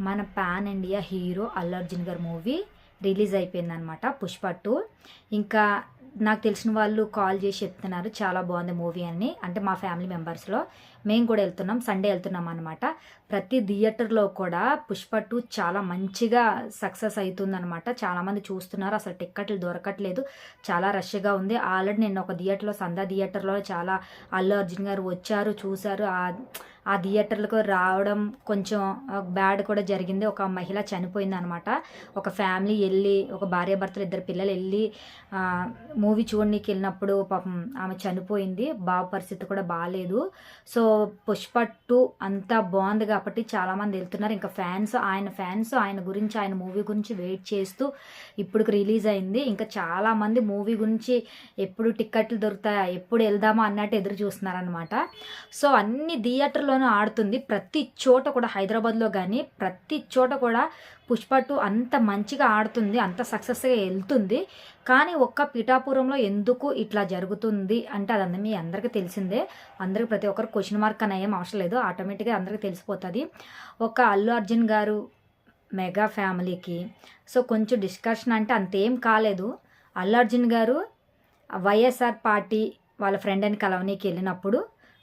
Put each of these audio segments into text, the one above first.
మన pan India hero Allu Arjun గారి movie release అయిపోయిందనమాట పుష్ప టూ ఇంకా నాకు తెలిసిన వాళ్ళు కాల్ చేసి చెప్తున్నారు చాలా బాగుంది మూవీ అని. అంటే మా ఫ్యామిలీ మెంబర్స్లో మేము కూడా వెళ్తున్నాం సండే వెళ్తున్నాం అనమాట ప్రతి థియేటర్లో కూడా పుష్ప టూ చాలా మంచిగా సక్సెస్ అవుతుందనమాట చాలామంది చూస్తున్నారు అసలు టిక్కెట్లు దొరకట్లేదు చాలా రష్గా ఉంది. ఆల్రెడీ నేను ఒక థియేటర్లో సందా థియేటర్లో చాలా అల్లు అర్జున్ గారు వచ్చారు చూశారు. ఆ ఆ థియేటర్లకు రావడం కొంచెం బ్యాడ్ కూడా జరిగింది. ఒక మహిళ చనిపోయింది అనమాట ఒక ఫ్యామిలీ వెళ్ళి ఒక భార్యాభర్తలు ఇద్దరు పిల్లలు వెళ్ళి మూవీ చూడడానికి వెళ్ళినప్పుడు పాపం ఆమె చనిపోయింది. బాబు పరిస్థితి కూడా బాగాలేదు సో పుష్ప టూ అంతా బాగుంది కాబట్టి చాలామంది వెళ్తున్నారు. ఇంకా ఫ్యాన్స్ ఆయన ఫ్యాన్స్ ఆయన గురించి ఆయన మూవీ గురించి వెయిట్ చేస్తూ ఇప్పుడు రిలీజ్ అయింది. ఇంకా చాలామంది మూవీ గురించి ఎప్పుడు టిక్కెట్లు దొరుకుతాయా ఎప్పుడు వెళ్దామా అన్నట్టు ఎదురు చూస్తున్నారనమాట సో అన్ని థియేటర్లోనూ ఆడుతుంది. ప్రతి చోట కూడా హైదరాబాద్లో కానీ ప్రతి చోట కూడా పుష్ప టూ అంత మంచిగా ఆడుతుంది అంత సక్సెస్గా వెళ్తుంది. కానీ ఒక్క పిఠాపురంలో ఎందుకు ఇట్లా జరుగుతుంది అంటే అదంతా మీ అందరికీ తెలిసిందే. అందరికి ప్రతి ఒక్కరు క్వశ్చన్ మార్క్ అని ఏం అవసరం లేదు. ఆటోమేటిక్గా అందరికీ తెలిసిపోతుంది. ఒక అల్లు అర్జున్ గారు మెగా ఫ్యామిలీకి. సో కొంచెం డిస్కషన్ అంటే అంతేం కాలేదు. అల్లు అర్జున్ గారు వైఎస్ఆర్ పార్టీ వాళ్ళ ఫ్రెండ్ అని కలవనీకి వెళ్ళినప్పుడు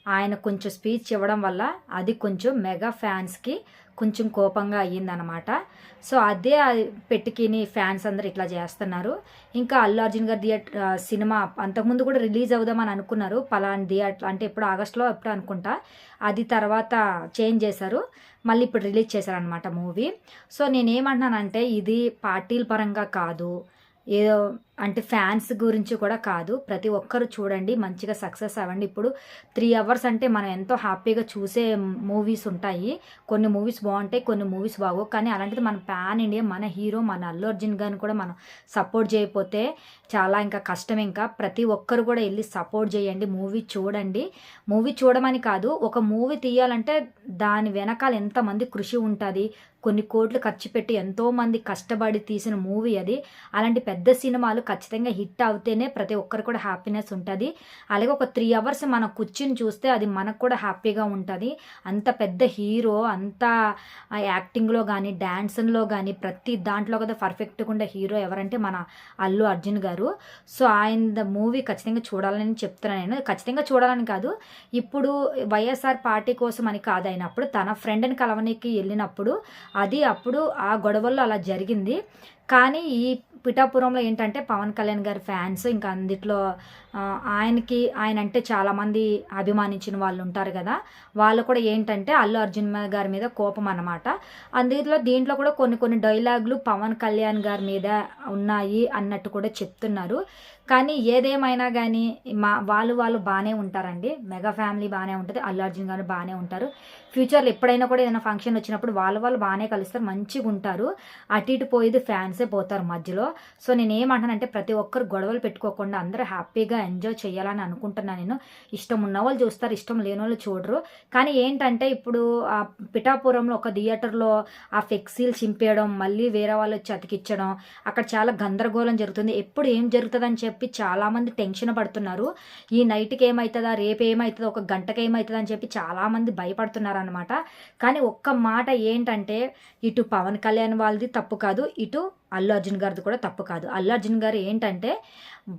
ఆయన కొంచెం స్పీచ్ ఇవ్వడం వల్ల అది కొంచెం మెగా ఫ్యాన్స్కి కొంచెం కోపంగా అయ్యిందనమాట సో అదే పెట్టుకిని ఫ్యాన్స్ అందరు ఇట్లా చేస్తున్నారు. ఇంకా అల్లు అర్జున్ గారి థియేటర్ సినిమా అంతకుముందు కూడా రిలీజ్ అవుదామని అనుకున్నారు. పలాని థియేటర్ అంటే ఇప్పుడు ఆగస్ట్లో ఎప్పుడు అనుకుంటా. అది తర్వాత చేంజ్ చేశారు. మళ్ళీ ఇప్పుడు రిలీజ్ చేశారనమాట మూవీ. సో నేనేమంటున్నానంటే ఇది పార్టీల పరంగా కాదు. ఏదో అంటే ఫ్యాన్స్ గురించి కూడా కాదు. ప్రతి ఒక్కరు చూడండి మంచిగా సక్సెస్ అవ్వండి. ఇప్పుడు త్రీ అవర్స్ అంటే మనం ఎంతో హ్యాపీగా చూసే మూవీస్ ఉంటాయి. కొన్ని మూవీస్ బాగుంటాయి కొన్ని మూవీస్ బాగోవు. కానీ అలాంటిది మన ప్యాన్ ఇండియా మన హీరో మన అల్లు అర్జున్ గారిని కూడా మనం సపోర్ట్ చేయకపోతే చాలా ఇంకా కష్టం ఇంకా. ప్రతి ఒక్కరు కూడా వెళ్ళి సపోర్ట్ చేయండి మూవీ చూడండి. మూవీ చూడమని కాదు ఒక మూవీ తీయాలంటే దాని వెనకాల ఎంతమంది కృషి ఉంటుంది. కొన్ని కోట్లు ఖర్చు పెట్టి ఎంతోమంది కష్టపడి తీసిన మూవీ అది. అలాంటి పెద్ద సినిమాలు ఖచ్చితంగా హిట్ అవుతేనే ప్రతి ఒక్కరు కూడా హ్యాపీనెస్ ఉంటుంది. అలాగే ఒక త్రీ అవర్స్ మన కూర్చుని చూస్తే అది మనకు కూడా హ్యాపీగా ఉంటుంది. అంత పెద్ద హీరో అంత యాక్టింగ్లో కానీ డ్యాన్స్లో కానీ ప్రతి దాంట్లో కదా పర్ఫెక్ట్గా ఉండే హీరో ఎవరంటే మన అల్లు అర్జున్ గారు. సో ఆయన మూవీ ఖచ్చితంగా చూడాలని చెప్తున్నాను నేను. ఖచ్చితంగా చూడాలని కాదు. ఇప్పుడు వైఎస్ఆర్ పార్టీ కోసం అని కాదు అయినప్పుడు తన ఫ్రెండ్ని కలవనికి వెళ్ళినప్పుడు అది అప్పుడు ఆ గొడవల్లో అలా జరిగింది. కానీ ఈ పిఠాపురంలో ఏంటంటే పవన్ కళ్యాణ్ గారి ఫ్యాన్స్ ఇంకా అందిట్లో ఆయనకి ఆయన అంటే చాలామంది అభిమానించిన వాళ్ళు ఉంటారు కదా. వాళ్ళు కూడా ఏంటంటే అల్లు అర్జున్ గారి మీద కోపం అన్నమాట. అందులో దీంట్లో కూడా కొన్ని కొన్ని డైలాగులు పవన్ కళ్యాణ్ గారి మీద ఉన్నాయి అన్నట్టు కూడా చెప్తున్నారు. కానీ ఏదేమైనా కానీ మా వాళ్ళు వాళ్ళు బాగానే ఉంటారండి. మెగా ఫ్యామిలీ బాగానే ఉంటుంది. అల్లు అర్జున్ గారు బాగానే ఉంటారు. ఫ్యూచర్లో ఎప్పుడైనా కూడా ఏదైనా ఫంక్షన్ వచ్చినప్పుడు వాళ్ళు వాళ్ళు బాగానే కలుస్తారు. మంచిగా ఉంటారు. అటు ఇటు పోయేది ఫ్యాన్సే పోతారు మధ్యలో. సో నేనేమంటానంటే ప్రతి ఒక్కరు గొడవలు పెట్టుకోకుండా అందరూ హ్యాపీగా ఎంజాయ్ చేయాలని అనుకుంటున్నాను నేను. ఇష్టం ఉన్న వాళ్ళు చూస్తారు ఇష్టం లేని వాళ్ళు చూడరు. కానీ ఏంటంటే ఇప్పుడు ఆ పిఠాపురంలో ఒక థియేటర్లో ఆ ఫ్లెక్సీలు చింపేయడం మళ్ళీ వేరే వాళ్ళు వచ్చి అతికిచ్చడం అక్కడ చాలా గందరగోళం జరుగుతుంది. ఎప్పుడు ఏం జరుగుతుందని చెప్పి చాలామంది టెన్షన్ పడుతున్నారు. ఈ నైట్కి ఏమవుతుందా రేపు ఏమవుతుందో ఒక గంటకి ఏమవుతుందా అని చెప్పి చాలామంది భయపడుతున్నారు అనమాట కానీ ఒక్క మాట ఏంటంటే ఇటు పవన్ కళ్యాణ్ వాళ్ళది తప్పు కాదు ఇటు అల్లు అర్జున్ గారిది కూడా తప్పు కాదు. అల్లు అర్జున్ గారు ఏంటంటే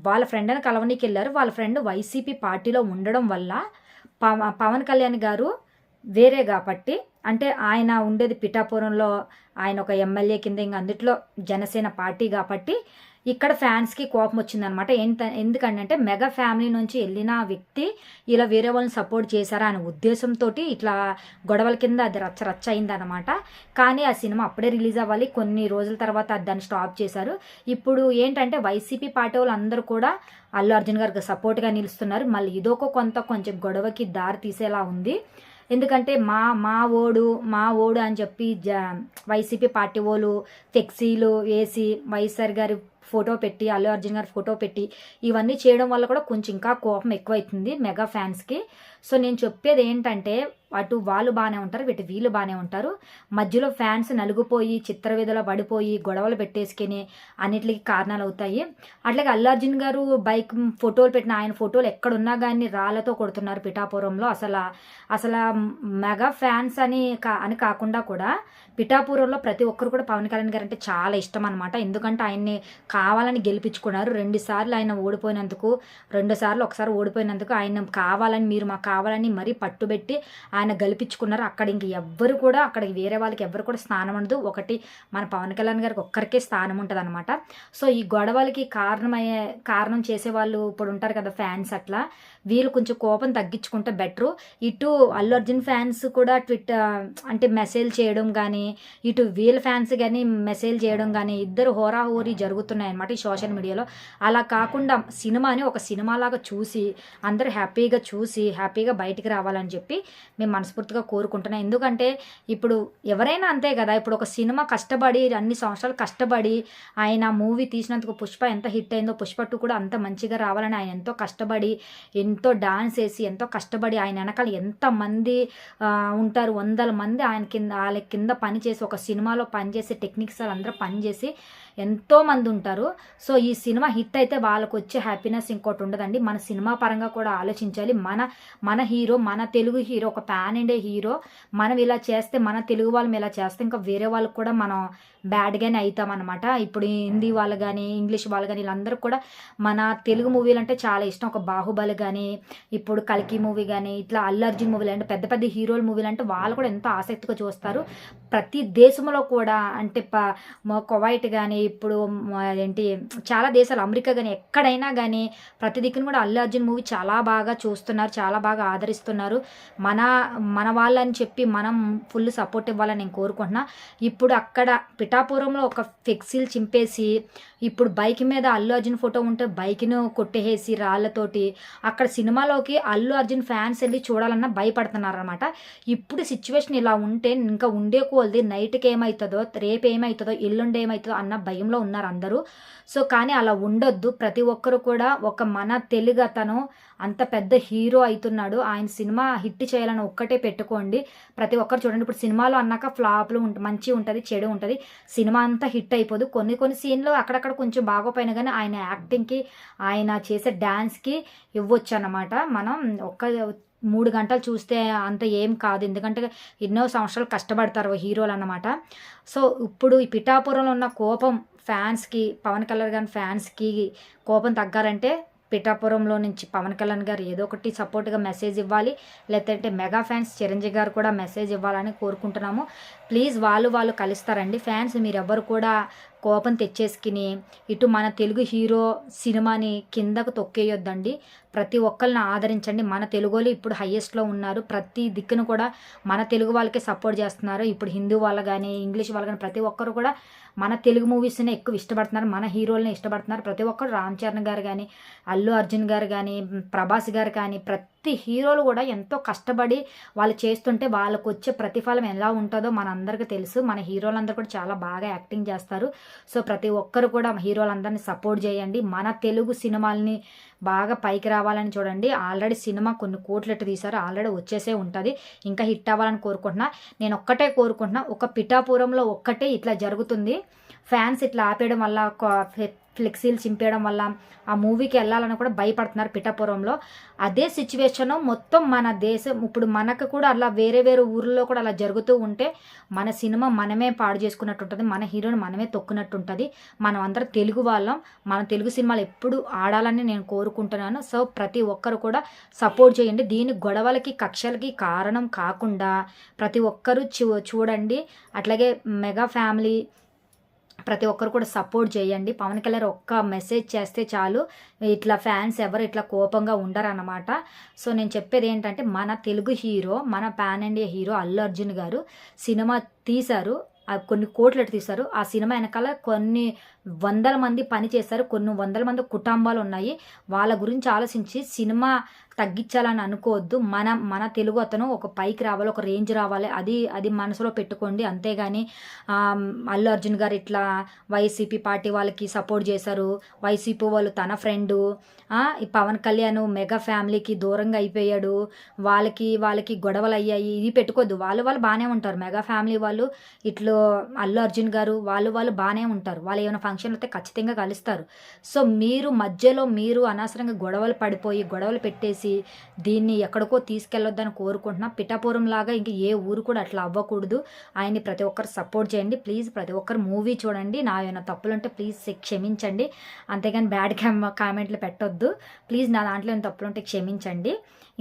వాళ్ళ ఫ్రెండ్ అని కలవనీకి వెళ్ళారు వాళ్ళ ఫ్రెండ్ వైసీపీ పార్టీలో ఉండడం వల్ల పవన్ కళ్యాణ్ గారు వేరే కాబట్టి అంటే ఆయన ఉండేది పిఠాపురంలో ఆయన ఒక ఎమ్మెల్యే కింద ఇంకా అందుట్లో జనసేన పార్టీ కాబట్టి ఇక్కడ ఫ్యాన్స్కి కోపం వచ్చిందనమాట ఎంత ఎందుకంటే మెగా ఫ్యామిలీ నుంచి వెళ్ళిన వ్యక్తి ఇలా వేరే వాళ్ళని సపోర్ట్ చేశారా అనే ఉద్దేశంతో ఇట్లా గొడవల కింద అది రచ్చ రచ్చ అయిందనమాట. కానీ ఆ సినిమా అప్పుడే రిలీజ్ అవ్వాలి. కొన్ని రోజుల తర్వాత దాన్ని స్టాప్ చేశారు. ఇప్పుడు ఏంటంటే వైసీపీ పార్టీ వాళ్ళు అందరూ కూడా అల్లు అర్జున్ గారికి సపోర్ట్గా నిలుస్తున్నారు. మళ్ళీ ఇదొక కొంత కొంచెం గొడవకి దారి తీసేలా ఉంది. ఎందుకంటే మా మా ఓడు మా ఓడు అని చెప్పి జ వైసీపీ పార్టీ వాళ్ళు ఫ్లెక్సీలు వేసి వైఎస్ఆర్ గారి ఫోటో పెట్టి అల్లు అర్జున్ గారి ఫోటో పెట్టి ఇవన్నీ చేయడం వల్ల కూడా కొంచెం ఇంకా కోపం ఎక్కువైతుంది మెగా ఫ్యాన్స్కి సో నేను చెప్పేది ఏంటంటే అటు వాళ్ళు బాగానే ఉంటారు వీటి వీళ్ళు బాగానే ఉంటారు. మధ్యలో ఫ్యాన్స్ నలుగుపోయి చిత్రవిధలో పడిపోయి గొడవలు పెట్టేసుకుని అన్నిటికి కారణాలు అవుతాయి అట్లాగే అల్లు అర్జున్ గారు బైక్ ఫోటోలు పెట్టిన ఆయన ఫోటోలు ఎక్కడున్నా కానీ రాళ్ళతో కొడుతున్నారు పిఠాపురంలో. అసలు అసలు మెగా ఫ్యాన్స్ అని కా అని కాకుండా కూడా పిఠాపురంలో ప్రతి ఒక్కరు కూడా పవన్ కళ్యాణ్ గారు అంటే చాలా ఇష్టం అనమాట ఎందుకంటే ఆయన్ని కావాలని గెలిపించుకున్నారు. రెండు సార్లు ఆయన ఓడిపోయినందుకు రెండు సార్లు ఒకసారి ఓడిపోయినందుకు ఆయన కావాలని మీరు మాకు కావాలని మరీ పట్టుబెట్టి ఆయన గెలిపించుకున్నారు. అక్కడ ఇంక ఎవ్వరు కూడా అక్కడ వేరే వాళ్ళకి ఎవ్వరు కూడా స్థానం ఉండదు. ఒకటి మన పవన్ కళ్యాణ్ గారికి ఒక్కరికే స్థానం ఉంటుంది అనమాట సో ఈ గొడవలకి కారణమయ్యే కారణం చేసే వాళ్ళు ఇప్పుడు ఉంటారు కదా ఫ్యాన్స్ అట్లా. వీళ్ళు కొంచెం కోపం తగ్గించుకుంటే బెటరు. ఇటు అల్లు అర్జున్ ఫ్యాన్స్ కూడా ట్విట్టర్ అంటే మెసేజ్ చేయడం కానీ ఇటు వీళ్ళ ఫ్యాన్స్ కానీ మెసేజ్ చేయడం కానీ ఇద్దరు హోరాహోరీ జరుగుతున్నాయి. ఉన్నాయన్నమాట ఈ సోషల్ మీడియాలో. అలా కాకుండా సినిమాని ఒక సినిమాలాగా చూసి అందరూ హ్యాపీగా చూసి హ్యాపీగా బయటికి రావాలని చెప్పి మేము మనస్ఫూర్తిగా కోరుకుంటున్నాం. ఎందుకంటే ఇప్పుడు ఎవరైనా అంతే కదా ఇప్పుడు ఒక సినిమా కష్టపడి అన్ని సంవత్సరాలు కష్టపడి ఆయన మూవీ తీసినందుకు పుష్ప ఎంత హిట్ అయిందో పుష్ప టూ కూడా అంత మంచిగా రావాలని ఆయన ఎంతో కష్టపడి ఎంతో డాన్స్ వేసి ఎంతో కష్టపడి ఆయన వెనకాల ఎంతమంది ఉంటారు వందల మంది ఆయన కింద వాళ్ళ కింద పనిచేసి ఒక సినిమాలో పనిచేసే టెక్నిక్స్ అందరూ పనిచేసి ఎంతోమంది ఉంటారు. ఉంటారు సో ఈ సినిమా హిట్ అయితే వాళ్ళకు వచ్చే హ్యాపీనెస్ ఇంకోటి ఉండదండి. మన సినిమా పరంగా కూడా ఆలోచించాలి. మన మన హీరో మన తెలుగు హీరో ఒక పాన్ ఇండియా హీరో మనం ఇలా చేస్తే మన తెలుగు వాళ్ళం ఇలా చేస్తే ఇంకా వేరే వాళ్ళకి కూడా మనం బ్యాడ్గానే అవుతాం అనమాట ఇప్పుడు హిందీ వాళ్ళు కానీ ఇంగ్లీష్ వాళ్ళు కానీ వీళ్ళందరూ కూడా మన తెలుగు మూవీలు అంటే చాలా ఇష్టం. ఒక బాహుబలి కానీ ఇప్పుడు కల్కి మూవీ కానీ ఇట్లా అల్లు అర్జున్ మూవీలు అంటే పెద్ద పెద్ద హీరోల మూవీలు అంటే వాళ్ళు కూడా ఎంతో ఆసక్తిగా చూస్తారు. ప్రతి దేశంలో కూడా అంటే ప కువైట్ కానీ ఇప్పుడు ఏంటి చాలా దేశాలు అమెరికా కానీ ఎక్కడైనా కానీ ప్రతి దిక్కును కూడా అల్లు అర్జున్ మూవీ చాలా బాగా చూస్తున్నారు చాలా బాగా ఆదరిస్తున్నారు. మన మన వాళ్ళని చెప్పి మనం ఫుల్ సపోర్ట్ ఇవ్వాలని నేను కోరుకుంటున్నా. ఇప్పుడు అక్కడ పిఠాపురంలో ఒక ఫ్లెక్సీలు చింపేసి ఇప్పుడు బైక్ మీద అల్లు అర్జున్ ఫోటో ఉంటే బైక్ను కొట్టేసి రాళ్ళతోటి అక్కడ సినిమాలోకి అల్లు అర్జున్ ఫ్యాన్స్ వెళ్ళి చూడాలన్నా భయపడుతున్నారు అనమాట ఇప్పుడు సిచ్యువేషన్ ఇలా ఉంటే ఇంకా ఉండే కొలది నైట్కి ఏమవుతుందో రేపు ఏమవుతుందో ఎల్లుండి ఏమవుతుందో అన్న భయంలో ఉన్నారు అందరూ. సో కానీ అలా ఉండొద్దు. ప్రతి ఒక్కరు కూడా ఒక మన తెలుగు అతను అంత పెద్ద హీరో అవుతున్నాడు. ఆయన సినిమా హిట్ చేయాలని ఒక్కటే పెట్టుకోండి. ప్రతి ఒక్కరు చూడండి. ఇప్పుడు సినిమాలో అన్నాక ఫ్లాప్లు ఉంట మంచి ఉంటుంది చెడు ఉంటుంది. సినిమా అంతా హిట్ అయిపోదు. కొన్ని కొన్ని సీన్లు అక్కడక్కడ కొంచెం బాగోపోయినా కానీ ఆయన యాక్టింగ్కి ఆయన చేసే డ్యాన్స్కి ఇవ్వచ్చు అన్నమాట మనం ఒక్క మూడు గంటలు చూస్తే అంత ఏం కాదు. ఎందుకంటే ఎన్నో సంవత్సరాలు కష్టపడతారు హీరోలు అన్నమాట. సో ఇప్పుడు ఈ పిఠాపురంలో ఉన్న కోపం ఫ్యాన్స్కి పవన్ కళ్యాణ్ గారి ఫ్యాన్స్కి కోపం తగ్గాలంటే పిఠాపురంలో నుంచి పవన్ కళ్యాణ్ గారు ఏదో ఒకటి సపోర్ట్గా మెసేజ్ ఇవ్వాలి. లేదంటే మెగా ఫ్యాన్స్ చిరంజీవి గారు కూడా మెసేజ్ ఇవ్వాలని కోరుకుంటున్నాము. ప్లీజ్ వాళ్ళు వాళ్ళు కలుస్తారండి. ఫ్యాన్స్ మీరెవ్వరు కూడా కోపం తెచ్చేసుకుని ఇటు మన తెలుగు హీరో సినిమాని కిందకు తొక్కేయొద్దండి. ప్రతి ఒక్కరిని ఆదరించండి. మన తెలుగులో ఇప్పుడు హయ్యెస్ట్లో ఉన్నారు. ప్రతి దిక్కును కూడా మన తెలుగు వాళ్ళకే సపోర్ట్ చేస్తున్నారు. ఇప్పుడు హిందూ వాళ్ళు కానీ ఇంగ్లీష్ వాళ్ళు కానీ ప్రతి ఒక్కరు కూడా మన తెలుగు మూవీస్ని ఎక్కువ ఇష్టపడుతున్నారు. మన హీరోలనే ఇష్టపడుతున్నారు. ప్రతి ఒక్కరు రామ్ చరణ్ గారు కానీ అల్లు అర్జున్ గారు కానీ ప్రభాస్ గారు కానీ ప్రతి హీరోలు కూడా ఎంతో కష్టపడి వాళ్ళు చేస్తుంటే వాళ్ళకు వచ్చే ప్రతిఫలం ఎలా ఉంటుందో మన అందరికీ తెలుసు. మన హీరోలందరూ కూడా చాలా బాగా యాక్టింగ్ చేస్తారు. సో ప్రతి ఒక్కరు కూడా హీరోలందరినీ సపోర్ట్ చేయండి. మన తెలుగు సినిమాల్ని బాగా పైకి రావాలని చూడండి. ఆల్రెడీ సినిమా కొన్ని కోట్లెట్టు తీశారు. ఆల్రెడీ వచ్చేసే ఉంటుంది. ఇంకా హిట్ అవ్వాలని కోరుకుంటున్నా. నేను ఒక్కటే కోరుకుంటున్నా. ఒక పిఠాపురంలో ఒక్కటే ఇట్లా జరుగుతుంది. ఫ్యాన్స్ ఇట్లా ఆపేయడం వల్ల ఫ్లెక్సీలు చింపేయడం వల్ల ఆ మూవీకి వెళ్ళాలని కూడా భయపడుతున్నారు పిఠాపురంలో. అదే సిచ్యువేషన్ మొత్తం మన దేశం ఇప్పుడు మనకు కూడా అలా వేరే వేరే ఊర్లో కూడా అలా జరుగుతూ ఉంటే మన సినిమా మనమే పాడు చేసుకున్నట్టు ఉంటుంది మన హీరోని మనమే తొక్కునట్టు ఉంటుంది. మనం అందరం తెలుగు వాళ్ళం మన తెలుగు సినిమాలు ఎప్పుడు ఆడాలని నేను కోరుకుంటున్నాను. సో ప్రతి ఒక్కరు కూడా సపోర్ట్ చేయండి. దీని గొడవలకి కక్షలకి కారణం కాకుండా ప్రతి ఒక్కరూ చూ చూడండి. అట్లాగే మెగా ఫ్యామిలీ ప్రతి ఒక్కరు కూడా సపోర్ట్ చేయండి. పవన్ కళ్యాణ్ ఒక్క మెసేజ్ చేస్తే చాలు. ఇట్లా ఫ్యాన్స్ ఎవరు ఇట్లా కోపంగా ఉండరన్నమాట. సో నేను చెప్పేది ఏంటంటే మన తెలుగు హీరో మన pan India hero Allu Arjun garu cinema తీశారు. కొన్ని కోట్లు తీశారు. ఆ సినిమా వెనకాల కొన్ని వందల మంది పని చేశారు. కొన్ని వందల మంది కుటుంబాలు ఉన్నాయి. వాళ్ళ గురించి ఆలోచించి సినిమా తగ్గించాలని అనుకోవద్దు. మన మన తెలుగు అతను ఒక పైకి రావాలి ఒక రేంజ్ రావాలి. అది అది మనసులో పెట్టుకోండి. అంతేగాని అల్లు అర్జున్ గారు ఇట్లా వైసీపీ పార్టీ వాళ్ళకి సపోర్ట్ చేశారు. వైసీపీ వాళ్ళు తన ఫ్రెండు ఈ పవన్ కళ్యాణ్ మెగా ఫ్యామిలీకి దూరంగా అయిపోయాడు. వాళ్ళకి వాళ్ళకి గొడవలు అయ్యాయి. ఇది పెట్టుకోవద్దు. వాళ్ళు వాళ్ళు బాగానే ఉంటారు. మెగా ఫ్యామిలీ వాళ్ళు ఇట్లు అల్లు అర్జున్ గారు వాళ్ళు వాళ్ళు బాగానే ఉంటారు. వాళ్ళు ఏమైనా ఫంక్షన్ అయితే ఖచ్చితంగా కలుస్తారు. సో మీరు మధ్యలో మీరు అనవసరంగా గొడవలు పడిపోయి గొడవలు పెట్టేసి దీన్ని ఎక్కడికో తీసుకెళ్ళొద్దని కోరుకుంటున్నా పిఠాపురం లాగా ఇంక ఏ ఊరు కూడా అట్లా అవ్వకూడదు. ఆయన్ని ప్రతి ఒక్కరు సపోర్ట్ చేయండి. ప్లీజ్ ప్రతి ఒక్కరు మూవీ చూడండి. నా ఏమైనా తప్పులుంటే ప్లీజ్ క్షమించండి. అంతేగాని బ్యాడ్ కామెంట్లు పెట్టొద్దు. ప్లీజ్ నా దాంట్లో ఏమైనా తప్పులుంటే క్షమించండి.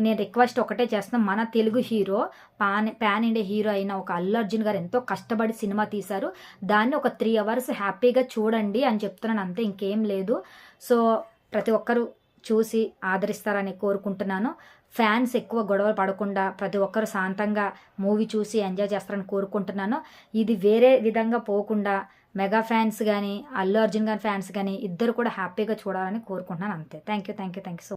నేను రిక్వెస్ట్ ఒకటే చేస్తున్నాను మన Telugu hero pan pan India hero అయిన ఒక అల్లు అర్జున్ గారు ఎంతో కష్టపడి సినిమా తీశారు. దాన్ని ఒక త్రీ అవర్స్ హ్యాపీగా చూడండి. చూడండి అని చెప్తున్నాను అంతే ఇంకేం లేదు. సో ప్రతి ఒక్కరూ చూసి ఆదరిస్తారని కోరుకుంటున్నాను. ఫ్యాన్స్ ఎక్కువ గొడవలు పడకుండా ప్రతి ఒక్కరు శాంతంగా మూవీ చూసి ఎంజాయ్ చేస్తారని కోరుకుంటున్నాను. ఇది వేరే విధంగా పోకుండా మెగా ఫ్యాన్స్ కానీ అల్లు అర్జున్ గారి ఫ్యాన్స్ కానీ ఇద్దరు కూడా హ్యాపీగా చూడాలని కోరుకుంటున్నాను అంతే. Thank you thank you thank you so